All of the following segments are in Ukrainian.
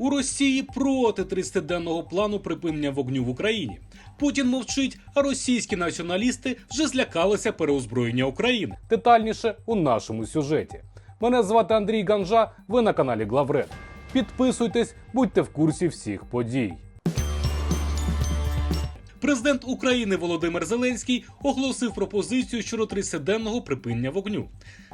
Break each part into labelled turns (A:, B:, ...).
A: У Росії проти 30-денного плану припинення вогню в Україні. Путін мовчить, а російські націоналісти вже злякалися переозброєння України. Детальніше у нашому сюжеті. Мене звати Андрій Ганжа. Ви на каналі Главред. Підписуйтесь, будьте в курсі всіх подій. Президент України Володимир Зеленський оголосив пропозицію щодо 30-денного припинення вогню.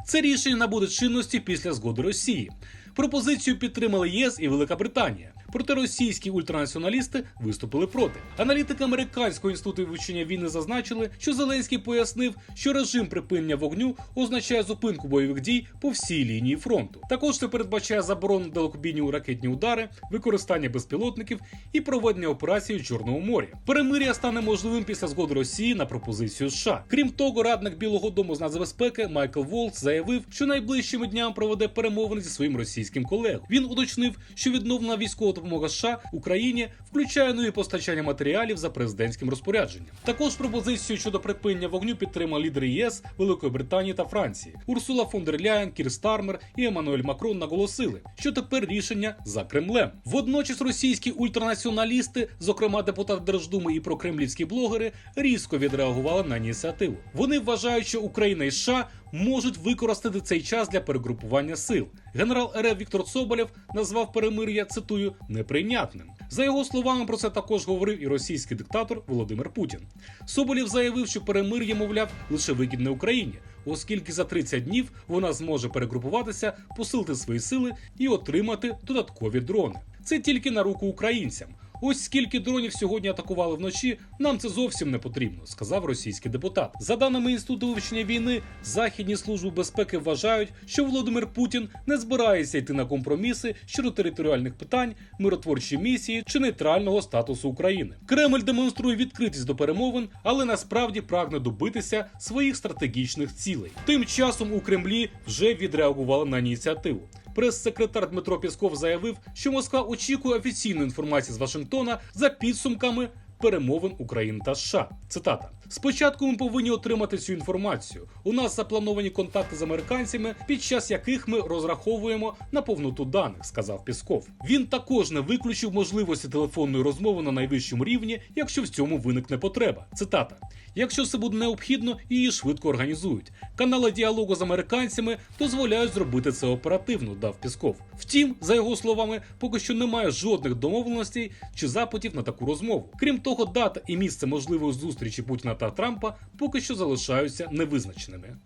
A: Це рішення набуде чинності після згоди Росії. Пропозицію підтримали ЄС і Велика Британія. Проте російські ультранаціоналісти виступили проти. Аналітики американського інституту вивчення війни зазначили, що Зеленський пояснив, що режим припинення вогню означає зупинку бойових дій по всій лінії фронту. Також це передбачає заборону далекобійні ракетні удари, використання безпілотників і проведення операцій у Чорному морі. Перемир'я стане можливим після згоди Росії на пропозицію США. Крім того, радник Білого Дому з нацбезпеки Майкл Волц заявив, що найближчими днями проведе перемовини зі своїм російським колегою. Він уточнив, що відновлена військова допомога США Україні включає нові постачання матеріалів за президентським розпорядженням. Також пропозицію щодо припинення вогню підтримали лідери ЄС, Великої Британії та Франції. Урсула фон дер Ляєн, Кір Стармер і Еммануель Макрон наголосили, що тепер рішення за Кремлем. Водночас російські ультранаціоналісти, зокрема депутат Держдуми і прокремлівські блогери, різко відреагували на ініціативу. Вони вважають, що Україна і США можуть використати цей час для перегрупування сил. Генерал РФ Віктор Соболєв назвав перемир'я цитую неприйнятним. За його словами, про це також говорив і російський диктатор Володимир Путін. Соболєв заявив, що перемир'я, мовляв, лише вигідне Україні, оскільки за 30 днів вона зможе перегрупуватися, посилити свої сили і отримати додаткові дрони. Це тільки на руку українцям. Ось скільки дронів сьогодні атакували вночі, нам це зовсім не потрібно, сказав російський депутат. За даними інституту вивчення війни, західні служби безпеки вважають, що Володимир Путін не збирається йти на компроміси щодо територіальних питань, миротворчої місії чи нейтрального статусу України. Кремль демонструє відкритість до перемовин, але насправді прагне добитися своїх стратегічних цілей. Тим часом у Кремлі вже відреагували на ініціативу. Прес-секретар Дмитро Пісков заявив, що Москва очікує офіційної інформації з Вашингтона за підсумками перемовин України та США. Цитата: спочатку ми повинні отримати цю інформацію. У нас заплановані контакти з американцями, під час яких ми розраховуємо на повноту даних, сказав Пісков. Він також не виключив можливості телефонної розмови на найвищому рівні, якщо в цьому виникне потреба. Цитата: якщо це буде необхідно, її швидко організують. Канали діалогу з американцями дозволяють зробити це оперативно, дав Пісков. Втім, за його словами, поки що немає жодних домовленостей чи запитів на таку розмову. Крім того, дата і місце можливої зустрічі Путіна та Трампа поки що залишаються невизначеними.